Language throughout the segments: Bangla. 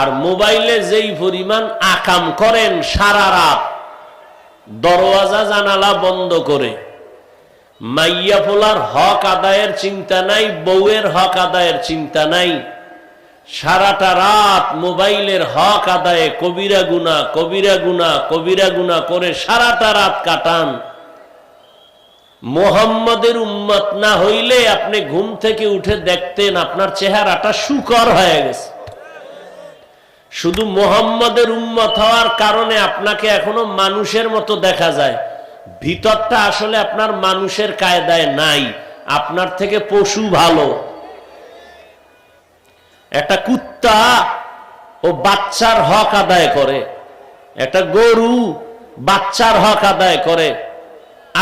আর মোবাইলে যেই পরিমাণ আকাম করেন সারা রাত, দরওয়াজা, জানালা বন্ধ করে। মাইয়া ফোলার হক আদায়ের চিন্তা নাই, বউয়ের হক আদায়ের চিন্তা নাই। সারাটা রাত মোবাইলের হক আদায়ে কবিরা গুনা কবিরা গুনা কবিরা গুনা করে সারাটা রাত কাটান। মোহাম্মদের উম্মত না হইলে আপনি ঘুম থেকে উঠে দেখতেন আপনার চেহারাটা সুকর হয়ে গেছে। শুধু মোহাম্মদের উম্মত হওয়ার কারণে আপনাকে এখনও মানুষের মতো দেখা যায়। ভিতরটা আসলে আপনার মানুষের কায়দায় নাই, আপনার থেকে পশু ভালো। একটা কুত্তা ও বাচ্চার হক আদায় করে, একটা গরু বাচ্চার হক আদায় করে,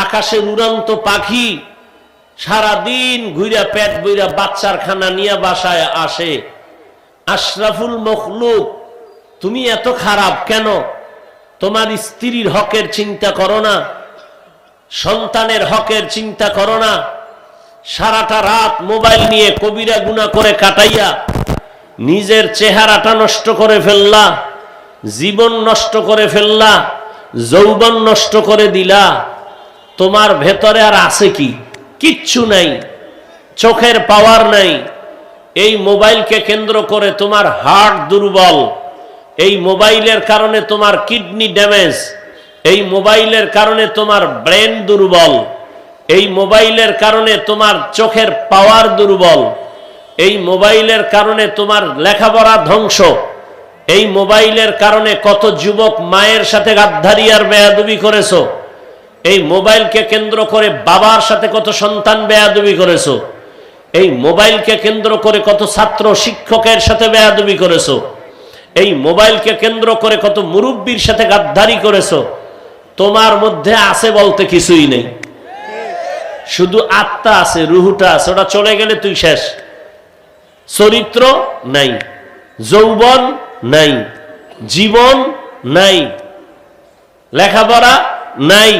আকাশের উড়ন্ত পাখি সারাদিন ঘুরা পেট বইরা বাচ্চার খানা নিয়ে বাসায় আসে। আশরাফুল মখলুক তুমি এত খারাপ কেন? তোমার স্ত্রীর হকের চিন্তা করো না। সন্তানের হকের চিন্তা করো না। সারাটা রাত মোবাইল নিয়ে কবিরা গুণা করে কাটাইয়া নিজের চেহারাটা নষ্ট করে ফেললা, জীবন নষ্ট করে ফেললা, যৌবন নষ্ট করে দিলা। তোমার ভেতরে আর আছে কি? কিচ্ছু নাই। চোখের পাওয়ার নাই। এই মোবাইলকে কেন্দ্র করে তোমার হার্ট দুর্বল। এই মোবাইলের কারণে তোমার কিডনি ড্যামেজ, এই মোবাইলের কারণে তোমার ব্রেন দুর্বল, এই মোবাইলের কারণে তোমার চোখের পাওয়ার দুর্বল, এই মোবাইলের কারণে তোমার লেখাপড়া ধ্বংস, এই মোবাইলের কারণে কত যুবক মায়ের সাথে গাদ্ধারি আর বেয়াদবি করেছ, এই মোবাইলকে কেন্দ্র করে বাবার সাথে কত সন্তান বেয়াদবি করেছ, এই মোবাইলকে কেন্দ্র করে কত ছাত্র শিক্ষকের সাথে বেয়াদবি করেছ এই মোবাইলকে কেন্দ্র করে কত মুরব্বীর সাথে গাদ্দারি করেছ? তোমার মধ্যে আছে বলতে কিছুই নেই। শুধু আত্মা আছে, রুহুটা আছে, ওটা চলে গেলে তুই শেষ। চরিত্র নাই, যৌবন নাই, জীবন নাই, লেখাপড়া নাই,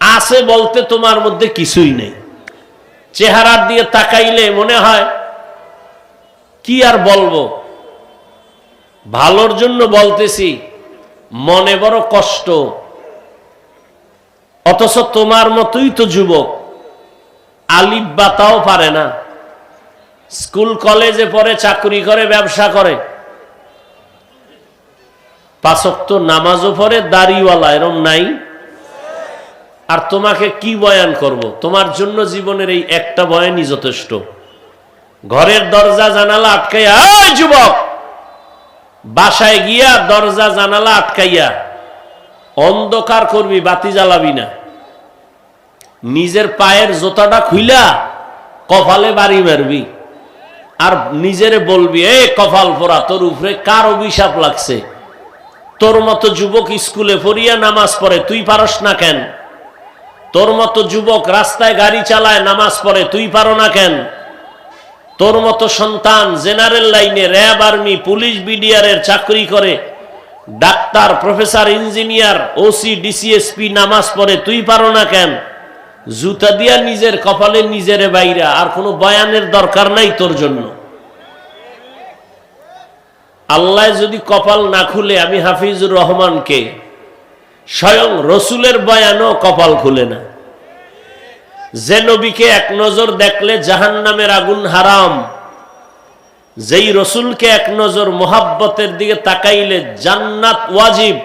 আছে বলতে তোমার মধ্যে কিছুই নেই। চেহারা দিয়ে তাকাইলে মনে হয়, কি আর বলব? ভালোর জন্য বলতেছি, মনে বড় কষ্ট। অথচ তোমার মতোই তো যুবক, আলিফ বাতাও পারে না। স্কুল, কলেজে পড়ে চাকরি করে, ব্যবসা করে। পাঁচক্ত নামাজও পড়ে, দাড়িওয়ালা এরম নাই। আর তোমাকে কি বয়ান করব। তোমার জন্য জীবনের এই একটা বয়ানই যথেষ্ট। ঘরের দরজা, জানালা "এই যুবক বাসায় গিয়া দরজা জানালা আটকাইয়া অন্ধকার করবি, বাতি জ্বালাবি না। নিজের পায়ের জোতাটা খুইলা কপালে বাড়ি মারবি। আর নিজেরে বলবি, এ কপাল পরা তোর উপরে কার অভিশাপ লাগছে। তোর মতো যুবক স্কুলে পড়িয়া নামাজ পড়ে, তুই পারস না কেন? তোর মতো যুবক রাস্তায় গাড়ি চালায় নামাজ পড়ে, তুই পারো না কেন? তোর মতো সন্তান জেনারেল লাইনে র্যাব আর্মি, পুলিশ বিডিআরের চাকরি করে, doctor, professor, engineer OC DC SP নামাজ পড়ে, তুই পারো না কেন? জুতা দিয়া নিজের কপালে নিজের বাইরা, আর কোনো বয়ানের দরকার নাই তোর জন্য। আল্লাহ যদি কপাল না খুলে, আমি হাফিজুর রহমানকে স্বয়ং রসুলের বয়ানও কপাল খুলে না। যে নবীকে এক নজর দেখলে জাহান নামের আগুন হারাম। যেই রসুলকে এক নজর মোহাব্বতের দিকে তাকাইলে জান্নাত ওয়াজিব।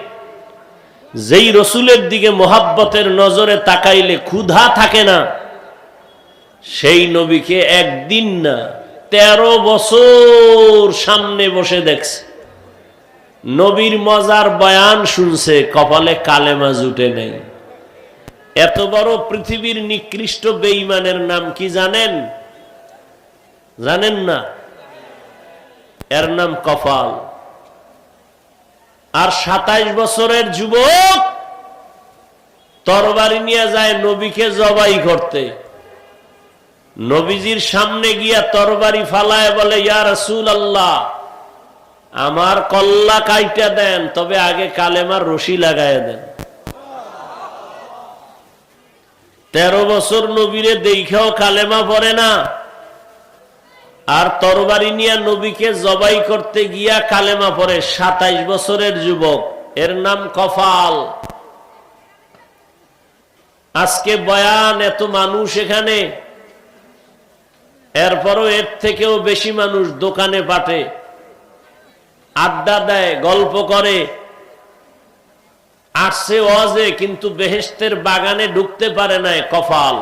যেই রসুলের দিকে মোহাব্বতের নজরে তাকাইলে ক্ষুধা থাকে না। সেই নবীকে একদিন না, তেরো বছর সামনে বসে দেখছে। নবীর মজার বয়ান শুনছে, কপালে কালেমা জুটে নেই। এত বড় পৃথিবীর নিকৃষ্ট বেঈমানের নাম কি জানেন? জানেন না? এর নাম কপাল। আর সাতাইশ বছরের যুবক তরবারি নিয়ে যায় নবীকে জবাই করতে। নবীজির সামনে গিয়া তরবারি ফালায় বলে, ইয়া রসুল আল্লাহ আমার কল্লা কাইটা দেন, তবে আগে কালেমার রশি লাগায় দেন। তেরো বছর নবীরে দেখাও কালেমা পড়ে না। আর তরবারি নিয়ে নবীকে জবাই করতে গিয়া কালেমা পরে সাতাইশ বছরের যুবক। এর নাম কফাল। আজকে বয়ান, এত মানুষ এখানে। এরপরও এর থেকেও বেশি মানুষ দোকানে পাঠে, আড্ডা দেয়, গল্প করে। আসছে অজে কিন্তু বেহেস্তের বাগানে ঢুকতে পারে নাই কফাল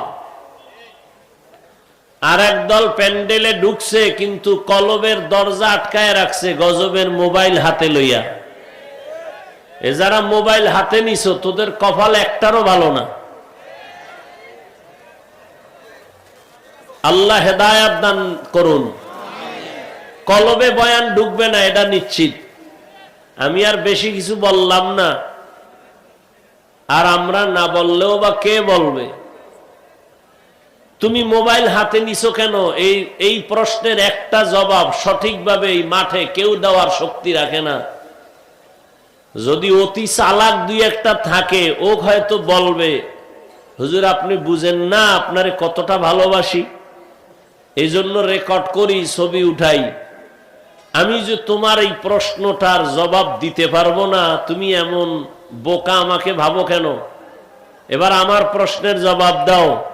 আর একদল প্যান্ডেলে ঢুকছে কিন্তু কলবের দরজা আটকায় রাখছে গজবের মোবাইল হাতে লইয়া। এ যারা মোবাইল হাতে নিছ, তোদের কপাল একটারও ভালো না। আল্লাহ হেদায়াত দান করুন। কলবে বয়ান ঢুকবে না, এটা নিশ্চিত। আমি আর বেশি কিছু বললাম না। আর আমরা না বললেও বা কে বলবে? তুমি মোবাইল হাতে নিছো কেন? এই এই প্রশ্নের একটা জবাব সঠিকভাবে এই মাঠে কেউ দেওয়ার শক্তি রাখে না। যদি অতি চালাক দুই একটা থাকে ও হয়তো বলবে, হুজুর, আপনি বুঝেন না, আপনারে কতটা ভালোবাসি। এই জন্য রেকর্ড করি, ছবি উঠাই। আমি যে তোমার এই প্রশ্নটার জবাব দিতে পারব না, তুমি এমন বোকা আমাকে ভাবো কেন? এবার আমার প্রশ্নের জবাব দাও।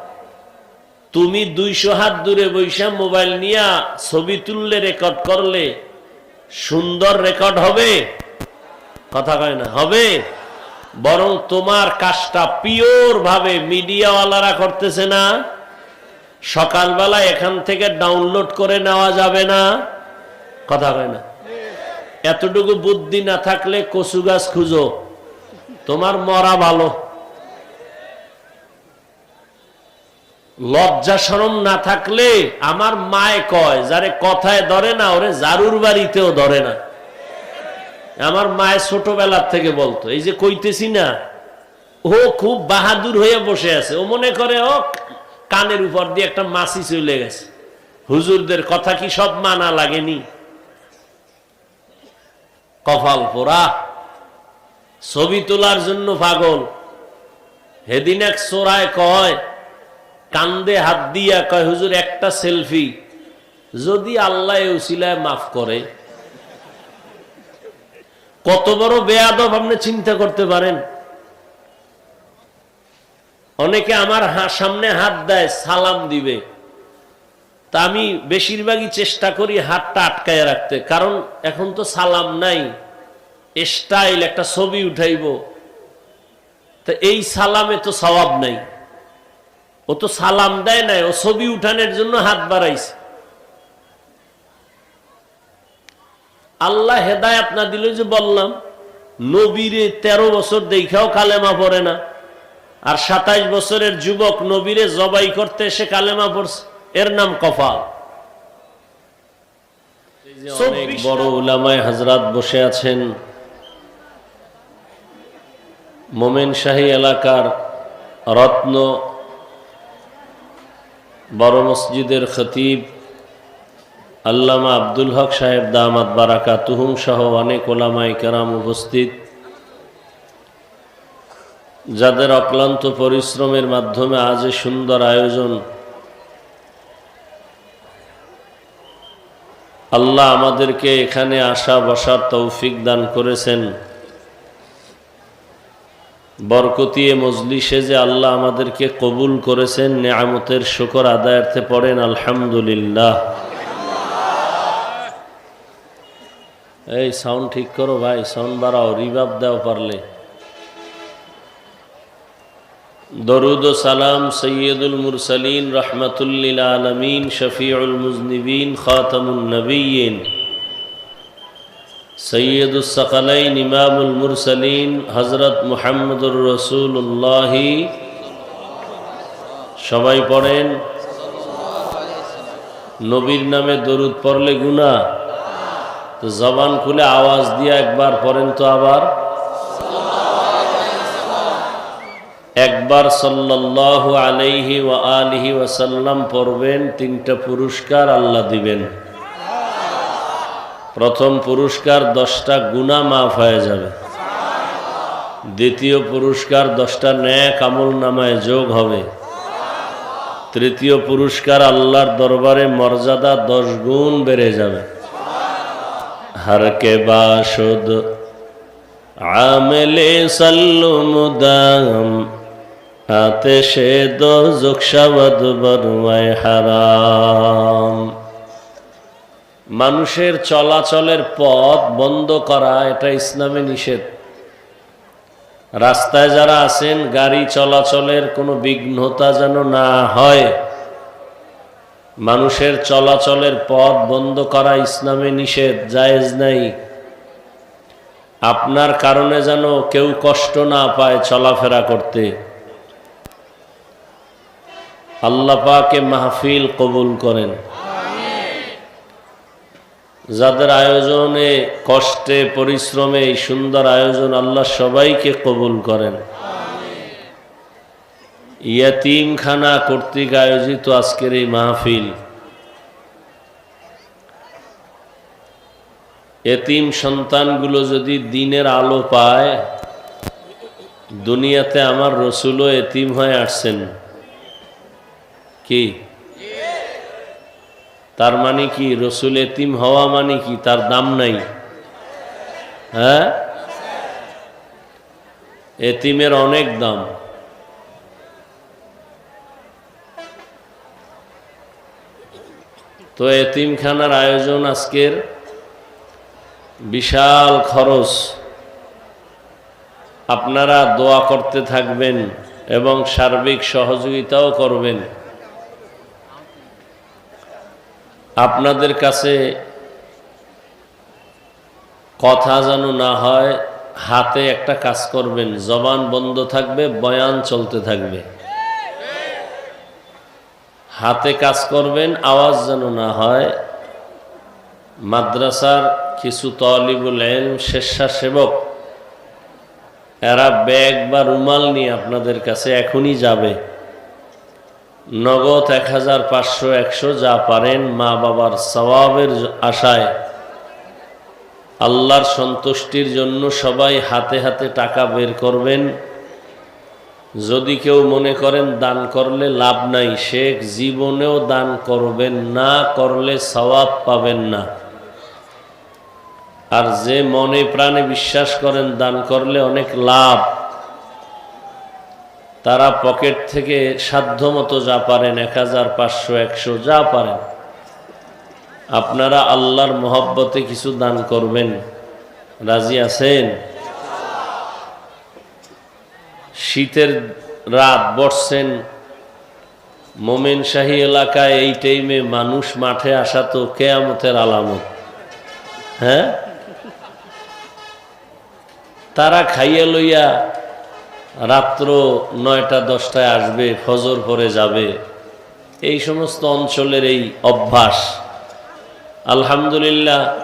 তুমি দুইশো হাত দূরে বৈশা মোবাইল নিয়া ছবি তুললে, রেকর্ড করলে সুন্দর রেকর্ড হবে? কথা কয় না, হবে। বরং তোমার কাজটা পিওর ভাবে মিডিয়াওয়ালারা করতেছে না। সকালবেলা এখান থেকে ডাউনলোড করে নেওয়া যাবে না। কথা কয় না। এতটুকু বুদ্ধি না থাকলে কচু গাছ খুঁজো। তোমার মরা ভালো। লজ্জা সরম না থাকলে আমার মায় কয়, যারে কথায় ধরে না, ওরে জারুর বাড়িতেও ধরে না। আমার মায়ের ছোটবেলার থেকে বলতো, এই যে কইতেছি না, ও খুব বাহাদুর হয়ে বসে আছে। ও মনে করে, ও কানের উপর দিয়ে একটা মাসি চলে গেছে। হুজুরদের কথা কি সব মানা লাগেনি? কপাল পোড়া। ছবি তোলার জন্য পাগল। হেদিন এক সোরায় কয়, কান্দে হাত দিয়া কয়, হুজুর, একটা সেলফি। যদি আল্লাহ উসিলায় মাফ করে, কত বড় বেয়াদব আপনি চিন্তা করতে পারেন? অনেকে আমার সামনে হাত দেয়, সালাম দিবে। তা আমি বেশিরভাগই চেষ্টা করি হাতটা আটকায় রাখতে, কারণ এখন তো সালাম নাই। স্টাইল একটা ছবি উঠাইব। তা এই সালামে তো সওয়াব নাই। ও তো সালাম দেয় নাই ও ছবি উঠানোর জন্য হাত বাড়াইছে। আল্লাহ হেদায়াত না দিল যে বললাম নবীরে তেরো বছর দেখাও কালেমা পড়ে না আর সাতাইশ বছরের যুবক নবীরে জবাই করতে এসে কালেমা পড়ছে। এর নাম কফাল। বড় উলামায় হাজরাত বসে আছেন। মোমেন শাহী এলাকার রত্ন বড় মসজিদের খতিব আল্লামা আব্দুল হক সাহেব দামাত বারাকা তুহুম সহ অনেক ওলামাই কেরাম উপস্থিত। যাদের অক্লান্ত পরিশ্রমের মাধ্যমে আজ সুন্দর আয়োজন আল্লাহ আমাদেরকে এখানে আসা বসার তৌফিক দান করেছেন। বরকতিয়ে মজলিসে যে আল্লাহ আমাদেরকে কবুল করেছেন, নেয়ামতের শুকর আদায়ার্থে পড়েন, আলহামদুলিল্লাহ। এই সাউন্ড ঠিক করো ভাই সাউন্ড বাড়াও রিভাব দাও পারলে। দরুদ সালাম সৈয়দুল মুরসালিন রহমতুল্লিল আলমিন, শফিউল মুজনিবিন, খাতামুন নবীন সৈয়দুল সকলাইন ইমামুল মুরসালিন হজরত মুহাম্মদুর রসুল্লাহি সবাই পড়েন। নবীর নামে দরুদ পড়লে গুনা তো জবান খুলে আওয়াজ দিয়ে একবার পড়েন তো আবার। একবার সাল্লাল্লাহু আলাইহি ওয়া আলিহি ওয়াসাল্লাম পড়বেন, তিনটা পুরস্কার আল্লাহ দিবেন। প্রথম পুরস্কার দশটা গুণা মাফ হয়ে যাবে। দ্বিতীয় পুরস্কার দশটা ন্যাক আমল নামায় যোগ হবে। তৃতীয় পুরস্কার আল্লাহর দরবারে মর্যাদা দশ গুণ বেড়ে যাবে। হারকে বাসদ আমেলে সাল্লু মুদাম হাতে সে দোকসাবাদ বরমায় হারাম। মানুষের চলাচলের পথ বন্ধ করা, এটা ইসলামে নিষেধ। রাস্তায় যারা আছেন, গাড়ি চলাচলের কোনো বিঘ্নতা যেন না হয়, মানুষের চলাচলের পথ বন্ধ করা ইসলামে নিষেধ, জায়েজ নাই। আপনার কারণে যেন কেউ কষ্ট না পায় চলাফেরা করতে। আল্লাহ পাকে মাহফিল কবুল করেন। যাদের আয়োজনে কষ্টে, পরিশ্রমে এই সুন্দর আয়োজন আল্লাহ সবাইকে কবুল করেন। ইয়াতিমখানা কর্তৃক আয়োজিত আজকের এই মাহফিল। এতিম সন্তানগুলো যদি দিনের আলো পায়, দুনিয়াতে আমার রসুলও এতিম হয়ে আসছেন। কি? তার মানে কি? রসুল এতিম হওয়া মানে কি? তার দাম নাই। হ্যাঁ? এতিমের অনেক দাম। তো এতিমখানার আয়োজন আজকের বিশাল খরচ। আপনারা দোয়া করতে থাকবেন এবং সার্বিক সহযোগিতাও করবেন। আপনাদের কাছে কথা যেন না হয়, হাতে একটা কাজ করবেন, জবান বন্ধ থাকবে, বয়ান চলতে থাকবে। হাতে কাজ করবেন, আওয়াজ যেন না হয়। মাদ্রাসার কিছু তলিবুল এলম স্বেচ্ছাসেবক, এরা ব্যাগ বা রুমাল নিয়ে আপনাদের কাছে এখনই যাবে। নগদ এক হাজার পাঁচশো একশো যা পারেন মা বাবার সবাবের আশায়। আল্লাহর সন্তুষ্টির জন্য সবাই হাতে হাতে টাকা বের করবেন। যদি কেউ মনে করেন দান করলে লাভ নাই শেখ জীবনেও দান করবেন না, করলে সওয়াব পাবেন না। আর যে মনে প্রাণে বিশ্বাস করেন, দান করলে অনেক লাভ। তারা পকেট থেকে সাধ্য মতো যা পারেন, এক হাজার পাঁচশো, একশো যা পারেন। আপনারা আল্লাহর মহব্বতে কিছু দান করবেন। রাজি আছেন? শীতের রাত বসছেন। মোমেন শাহী এলাকায় এই টাইমে মানুষ মাঠে আসা তো কেয়ামতের আলামত। হ্যাঁ? তারা খাইয়া লইয়া রাত্র নয়টা, দশটায় আসবে, ফজর পরে যাবে। এই সমস্ত অঞ্চলের এই অভ্যাস। আলহামদুলিল্লাহ,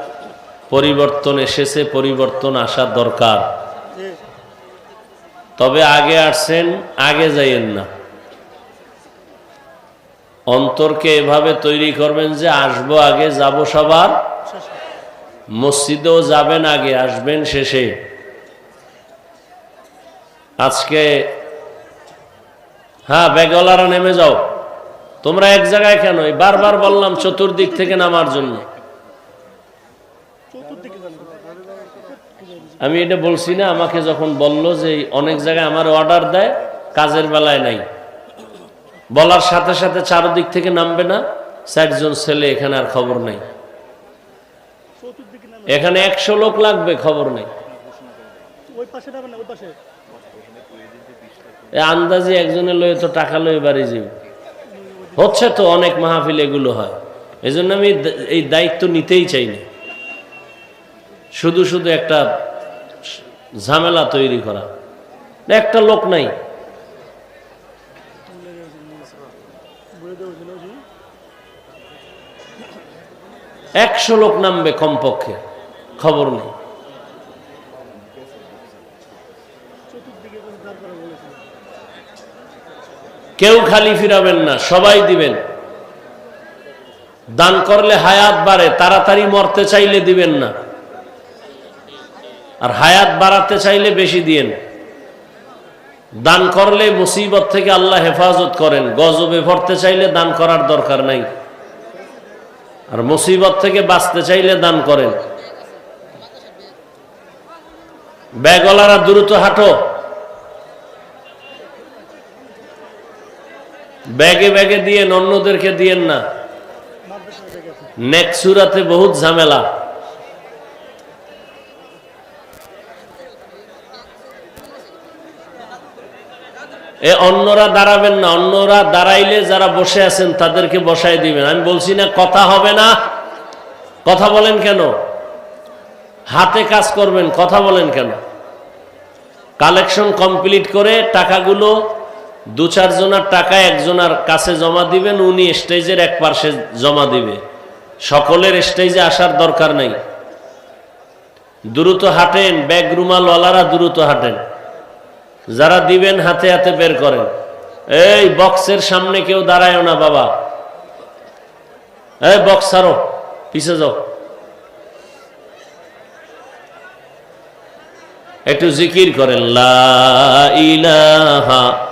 পরিবর্তন এসেছে, পরিবর্তন আসা দরকার। তবে আগে আসছেন আগে যাইয়েন না। অন্তরকে এভাবে তৈরি করবেন যে, আসব আগে, যাব সবার। মসজিদেও যাবেন আগে, আসবেন শেষে। আজকে হ্যাঁ ব্যাগওয়ালারা নেমে যাও। তোমরা এক জায়গায় কেন? বারবার বললাম চতুর্দিক থেকে নামার জন্য। আমি এটা বলছি না, আমাকে যখন বলল যে অনেক জায়গায় আমার অর্ডার দেয়, কাজের বেলায় নাই। বলার সাথে সাথে চারদিক থেকে নামবে না চারজন ছেলে, এখানে আর খবর নেই। এখানে একশো লোক লাগবে, খবর নেই ওই পাশে যাবেন না ওই পাশে এ আন্দাজে একজনের লয়ে তো টাকা লয়ে বাড়ি যাবে হচ্ছে তো অনেক মাহফিল এগুলো হয়। এই জন্য আমি এই দায়িত্ব নিতেই চাই না। শুধু শুধু একটা ঝামেলা তৈরি করা। একটা লোক নাই। একশো লোক নামবে কমপক্ষে। খবর নেই। কেউ খালি ফিরাবেন না, সবাই দিবেন। দান করলে হায়াত বাড়ে, তাড়াতাড়ি মরতে চাইলে দিবেন না। আর হায়াত বাড়াতে চাইলে বেশি দিয়েন। দান করলে মুসিবত থেকে আল্লাহ হেফাজত করেন, গজবে ভরতে চাইলে দান করার দরকার নাই। আর মুসিবত থেকে বাঁচতে চাইলে দান করেন। ব্যাগলারা দ্রুত হাঁটো। ব্যাগে ব্যাগে দিয়ে অন্যদেরকে দিয়েন না। নেক্সুরাতে বহুত ঝামেলা। এ অন্যরা দাঁড়াবেন না, অন্যরা দাঁড়াইলে যারা বসে আছেন তাদেরকে বসাই দিবেন। আমি বলছি না কথা হবে না, কথা বলেন কেন? হাতে কাজ করবেন, কথা বলেন কেন? কালেকশন কমপ্লিট করে টাকাগুলো দু চারজনের টাকা একজনের কাছে জমা দিবেন, উনি স্টেজের এক পার্শ্বে জমা দিবে। সকলের স্টেজে আসার দরকার নেই। দ্রুত হাঁটেন, ব্যাগ রুমালওয়ালারা দ্রুত হাঁটেন। যারা দিবেন, হাতে হাতে বের করেন। এই বক্সের সামনে কেউ দাঁড়ায় না, বাবা। এই বক্স ছাড়ো, পিছে যাও। একটু জিকির করেন, লা ইলাহা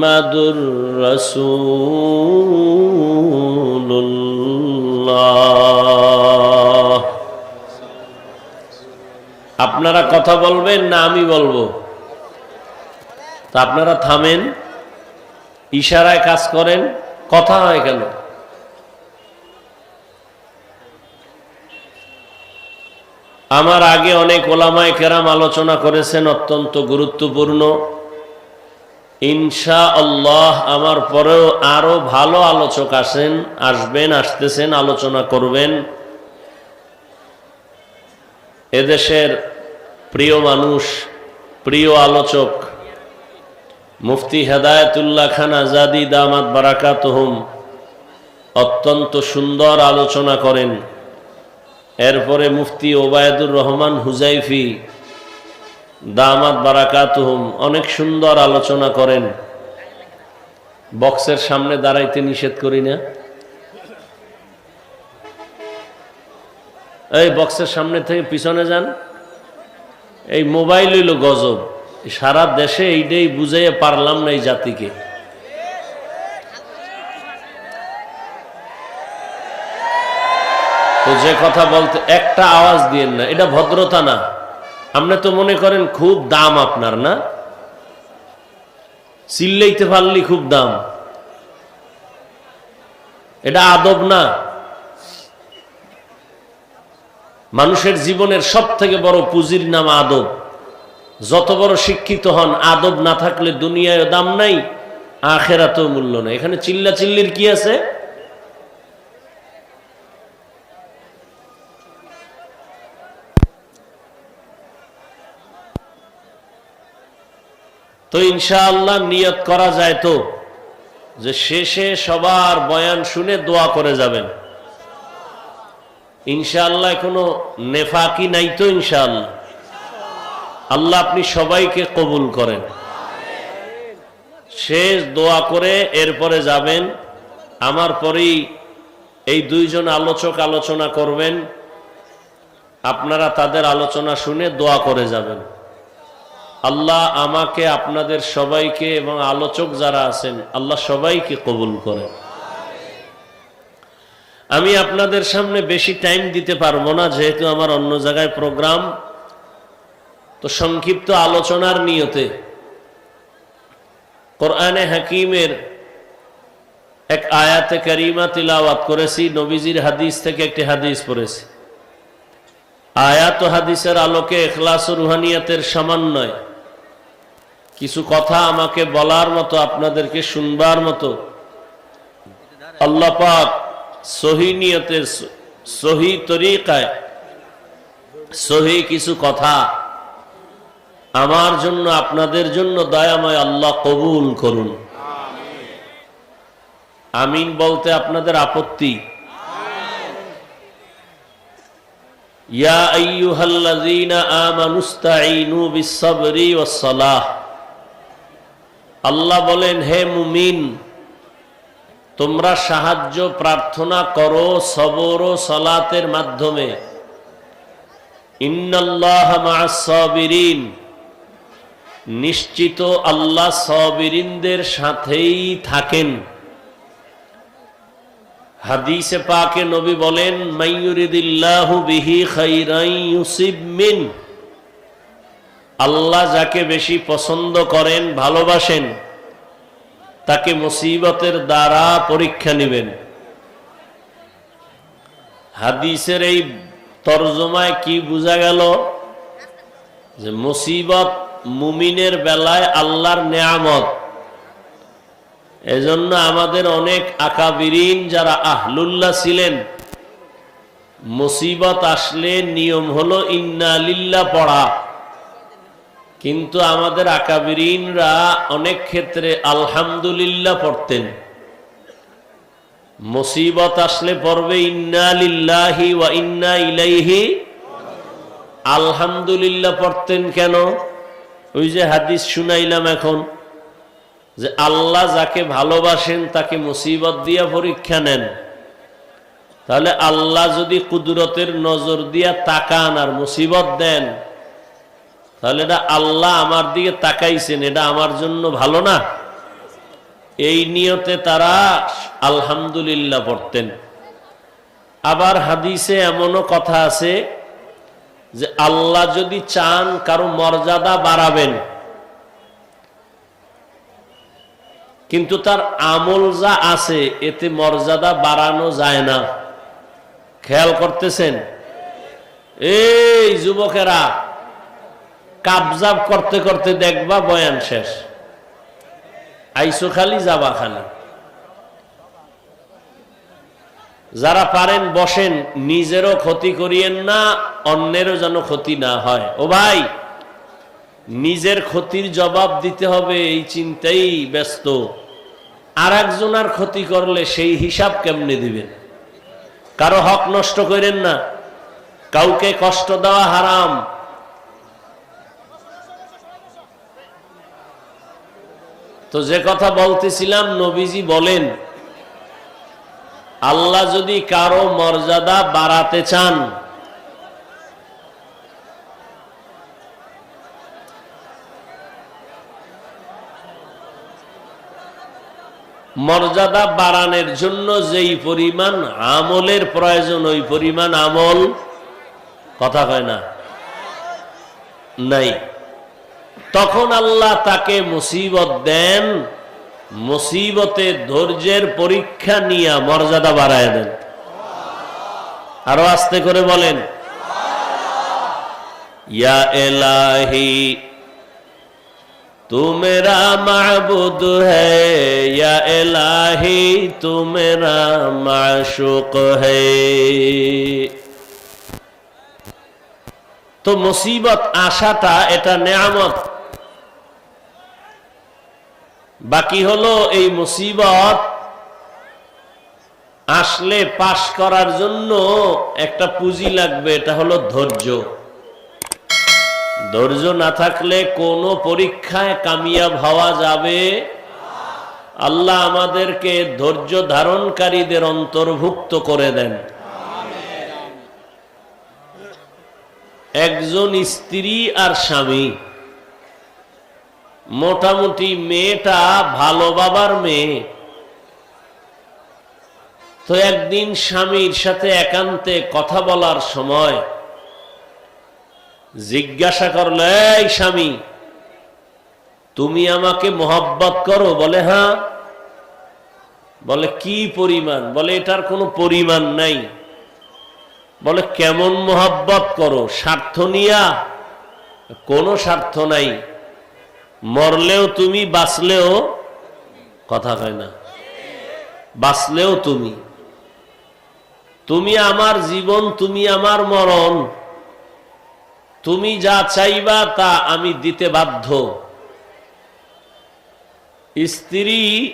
মুহাম্মাদুর রাসূলুল্লাহ। আপনারা কথা বলবেন না আমি বলব। তা আপনারা থামেন, ইশারায় কাজ করেন, কথা হয় কেন? আমার আগে অনেক ওলামায় কেরাম আলোচনা করেছেন, অত্যন্ত গুরুত্বপূর্ণ। ইনশা আল্লাহ আমার পরেও আরও ভালো আলোচক আসেন, আসবেন, আসতেছেন, আলোচনা করবেন। এদেশের প্রিয় মানুষ, প্রিয় আলোচক, মুফতি হেদায়তুল্লাহ খান আজাদি দামাত বারাকাত হুম অত্যন্ত সুন্দর আলোচনা করেন। এরপরে মুফতি ওবায়দুর রহমান হুজাইফি দামাত বারাকাত অনেক সুন্দর আলোচনা করেন। বক্সের সামনে দাঁড়াইতে নিষেধ করি না। এই বক্সের সামনে থেকে পিছনে যান। এই মোবাইল হইল গজব। সারা দেশে এইটাই বুঝাইয়া পারলাম না এই জাতিকে। তো যে কথা বলতে, একটা আওয়াজ দিয়েন না, এটা ভদ্রতা না। আপনি তো মনে করেন খুব দাম আপনার, না? চিল্লাইতে পারলি খুব দাম। এটা আদব না? মানুষের জীবনের সব থেকে বড় পুঁজির নাম আদব। যত বড় শিক্ষিত হন, আদব না থাকলে দুনিয়ায় দাম নাই, আখেরাতেও মূল্য নেই। এখানে চিল্লা চিল্লির কি আছে? তো ইনশাআল্লাহ নিয়ত করা যায় তো, যে শেষে সবার বয়ান শুনে দোয়া করে যাবেন। ইনশাআল্লাহ কোনো নেফাকি নাই তো ইনশাআল্লাহ। আল্লাহ আপনি সবাইকে কবুল করেন। শেষ দোয়া করে এরপরে যাবেন। আমার পরেই এই দুইজন আলোচক আলোচনা করবেন। আপনারা তাদের আলোচনা শুনে দোয়া করে যাবেন। আল্লাহ আমাকে, আপনাদের সবাইকে এবং আলোচক যারা আছেন, আল্লাহ সবাইকে কবুল করেন আমি আপনাদের সামনে বেশি টাইম দিতে পারব না, যেহেতু আমার অন্য জায়গায় প্রোগ্রাম। তো সংক্ষিপ্ত আলোচনার নিয়তে কোরআনে হাকিমের এক আয়াতে করিমা তিলাওয়াত করেছি, নবীজির হাদিস থেকে একটি হাদিস পড়েছি। আয়াত হাদিসের আলোকে এখলাস রুহানিয়াতের সমন্বয়। কিছু কথা আমাকে বলার মতো, আপনাদেরকে শুনবার মতো। আল্লাহ পাক সহি নিয়তের সহি তরিকায় সহি কিছু কথা আমার জন্য, আপনাদের জন্য দয়াময় আল্লাহ কবুল করুন। আমিন বলতে আপনাদের আপত্তি। ইয়া আইয়ুহাল্লাযীনা আমানুস্তাঈনু বিস-সাবরি আল্লাহ বলেন, হে মুমিন, তোমরা সাহায্য, প্রার্থনা করো সবর ও সলাতের মাধ্যমে। নিশ্চিত আল্লাহ সবিরিনদের সাথেই থাকেন। হাদিসে পাকে নবী বলেন, মাইয়ুরিদিল্লাহু বিহি খাইরান ইউসিব মিন। আল্লাহ যাকে বেশি পছন্দ করেন, ভালোবাসেন, তাকে মুসিবতের দ্বারা পরীক্ষা নেবেন। হাদিসের এই তর্জমায় কি বোঝা গেল? যে মুসিবত মুমিনের বেলায় আল্লাহর নেয়ামত। এজন্য আমাদের অনেক আকাবিরিন যারা আহলুল্লাহ ছিলেন, মুসিবত আসলে নিয়ম হলো, ইন্না লিল্লাহ পড়া। কিন্তু আমাদের আকাবিরিনরা অনেক ক্ষেত্রে আলহামদুলিল্লাহ পড়তেন। মুসিবত আসলে পড়বে, ইন্না লিল্লাহি ওয়া ইন্না ইলাইহি আলহামদুলিল্লাহ পড়তেন কেন? ওই যে হাদিস শুনাইলাম এখন, যে আল্লাহ যাকে ভালোবাসেন তাকে মুসিবত দিয়া পরীক্ষা নেন। তাহলে আল্লাহ যদি কুদরতের নজর দিয়া তাকান আর মুসিবত দেন তাহলে এটা আল্লাহ আমার দিকে তাকাইছেন, এটা আমার জন্য ভালো না। এই নিয়তে তারা আলহামদুলিল্লাহ পড়তেন। আবার হাদিসে এমনও কথা আছে যে আল্লাহ যদি চান কারও মর্যাদা বাড়াবেন, কিন্তু তার আমল যা আছে এতে মর্যাদা বাড়ানো যায় না। খেয়াল করতেছেন? এই যুবকেরা কাবজাব করতে করতে দেখবা বয়ান শেষ। আইসো খালি যাবা খালি। যারা পারেন, বসেন, নিজেরও ক্ষতি করিয়েন না, অন্যেরও যেন ক্ষতি না হয়। ও ভাই, নিজের ক্ষতির জবাব দিতে হবে, এই চিন্তাই ব্যস্ত। আর একজনের ক্ষতি করলে সেই হিসাব কেমনে দিবেন? কারও হক নষ্ট করেন না। কাউকে কষ্ট দেওয়া হারাম। তো যে কথা বলতেছিলাম, নবীজি বলেন, আল্লাহ যদি কারও মর্যাদা বাড়াতে চান, মর্যাদা বাড়ানোর জন্য যেই পরিমাণ আমলের প্রয়োজন, ওই পরিমাণ আমল, কথা হয় না? নাই। তখন আল্লাহ তাকে মুসিবত দেন মুসিবতে ধৈর্যের পরীক্ষা নিয়ে মর্যাদা বাড়ায় দেন আরো আস্তে করে বলেন ইয়া এলাহি तू मेरा महबूद है या इलाही तू मेरा माशुक है তো মুসিবত আসাটা এটা নেয়ামত বাকি হলো এই মুসিবত আসলে পাশ করার জন্য একটা পুঁজি লাগবে, এটা হলো ধৈর্য। ধৈর্য না থাকলে কোনো পরীক্ষায় কামিয়াব হওয়া যাবে আল্লাহ আমাদেরকে ধৈর্য ধারণকারীদের অন্তর্ভুক্ত করে দেন। একজন স্ত্রী আর স্বামী। মোটামুটি মেয়েটা ভালো বাবার মেয়ে। তো একদিন স্বামীর সাথে একান্তে কথা বলার সময় জিজ্ঞাসা করল, এই স্বামী, তুমি আমাকে মোহাব্বত করো? বলে হ্যাঁ। বলে, কি পরিমাণ? বলে, এটার কোনো পরিমাণ নাই। বলে, কেমন মোহাব্বত করো? স্বার্থ নিয়া? কোনো স্বার্থ নাই। মরলেও তুমি, বাঁচলেও কথা হয় না। বাঁচলেও তুমি। তুমি আমার জীবন, তুমি আমার মরণ। তুমি যা চাইবা তা আমি দিতে বাধ্য। স্ত্রী,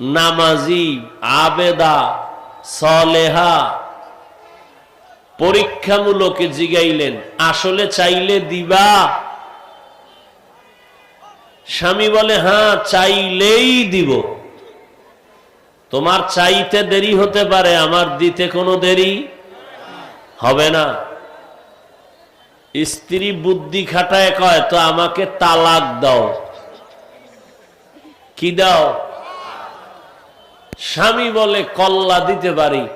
নামাজি, আবেদা, সলেহা, পরীক্ষামূলকে জিগাইলেন। আসলে চাইলে দিবা। স্বামী বলে হ্যাঁ চাইলেই দিব। তোমার চাইতে দেরি হতে পারে, আমার দিতে কোনো দেরি হবে না। স্ত্রী বুদ্ধি খাটায় কয়, তো আমাকে তালাক দাও। কি দাও? স্বামী বলে, কল্লা দিতে পারি।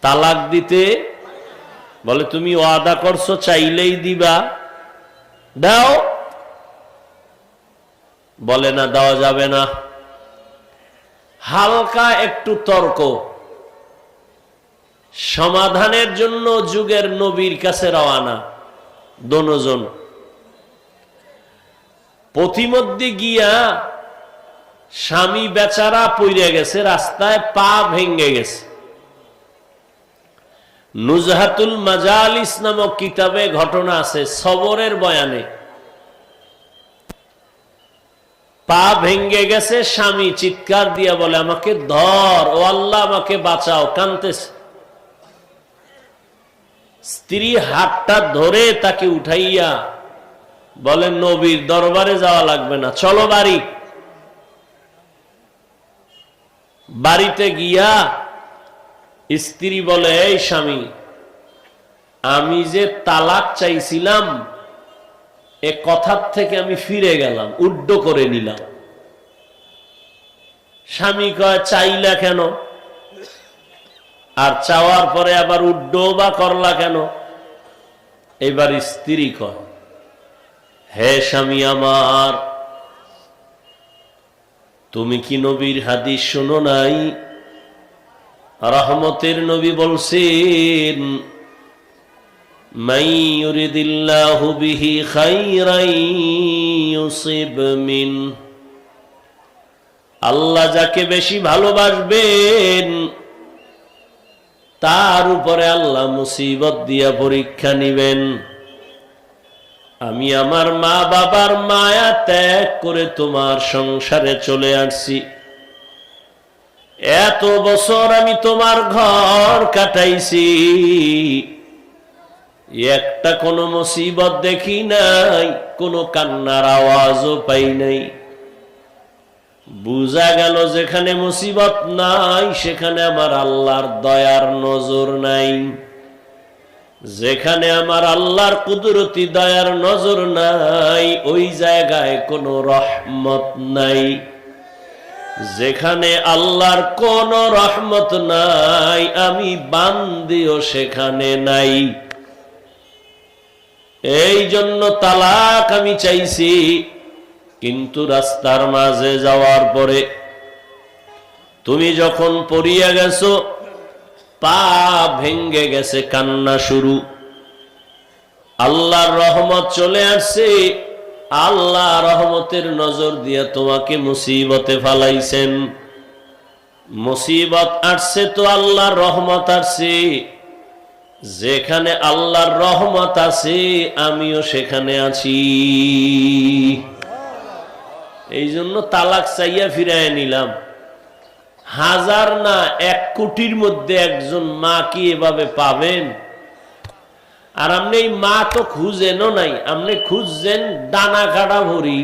তালাক দিতে? বলে, তুমি ওয়াদা করছ, চাইলেই দিবা। দাও। বলে না, দেওয়া যাবে না। হালকা একটু তর্ক। সমাধানের জন্য যুগের নবীর কাছে রওয়ানা দনোজন পথিমধ্যে গিয়া স্বামী বেচারা পইরে গেছে, রাস্তায় পা ভেঙে গেছে। নুজহাতুল মাজালিস নামক কিতাবে ঘটনা আছে, সবরের বয়ানে। পা ভেঙ্গে গেছে, স্বামী চিৎকার দিয়া বলে, আমাকে ধর, ও আল্লাহ, আমাকে বাঁচাও। কানতেছে। স্ত্রী হাতটা ধরে তাকে উঠাইয়া বলে, নবীর দরবারে যাওয়া লাগবে না, চলো বাড়ি। বাড়িতে গিয়া স্ত্রী বলে, এই স্বামী, আমি যে তালাক চাইছিলাম এ কথার থেকে আমি ফিরে গেলাম, উড্ড করে নিলাম। স্বামী কয়, চাইলা কেন? আর চাওয়ার পরে আবার উড্ড বা করলা কেন? এবার স্ত্রী কয়, হে স্বামী আমার, তুমি কি নবীর হাদিস শোনো নাই? রহমতের নবী বলছেন من يرد الله به خيرا يصب منه আল্লাহ যাকে বেশি ভালোবাসবেন তার উপরে আল্লাহ মুসিবত দিয়া পরীক্ষা নিবেন আমি আমার মা বাবার মায়া ত্যাগ করে তোমার সংসারে চলে আসছি এত বছর আমি তোমার ঘর কাটাইছি একটা কোনো মুসিবত দেখি নাই, কোনো কান্নার আওয়াজও পাই নাই। বুঝা গেল যেখানে মুসিবত নাই, সেখানে আমার আল্লাহর দয়ার নজর নাই। যেখানে আমার আল্লাহর কুদরতি দয়ার নজর নাই, ওই জায়গায় কোনো রহমত নাই। যেখানে আল্লাহর কোন রহমত নাই, আমি বান্দিও সেখানে নাই। এই জন্য তালাক আমি চাইছি, কিন্তু রাস্তার মাঝে যাওয়ার পরে তুমি যখন পড়িয়া গেছো, পা ভেঙ্গে গেছে কান্না শুরু। আল্লাহর রহমত চলে আসছে, আল্লাহ রহমতের নজর দিয়ে তোমাকে মুসিবতে ফালাইছেন। মুসিবত আসছে তো আল্লাহর রহমত আসছে। যেখানে আল্লাহর রহমত আছে, আমিও সেখানে আছি। এই জন্য তালাক চাইয়া ফিরাই নিলাম। হাজার না এক কোটির মধ্যে একজন মা কি এভাবে পাবেন? আর আপনি এই মা তো খুঁজেনও নাই আপনি খুঁজছেন ডানা কাটা ভরি।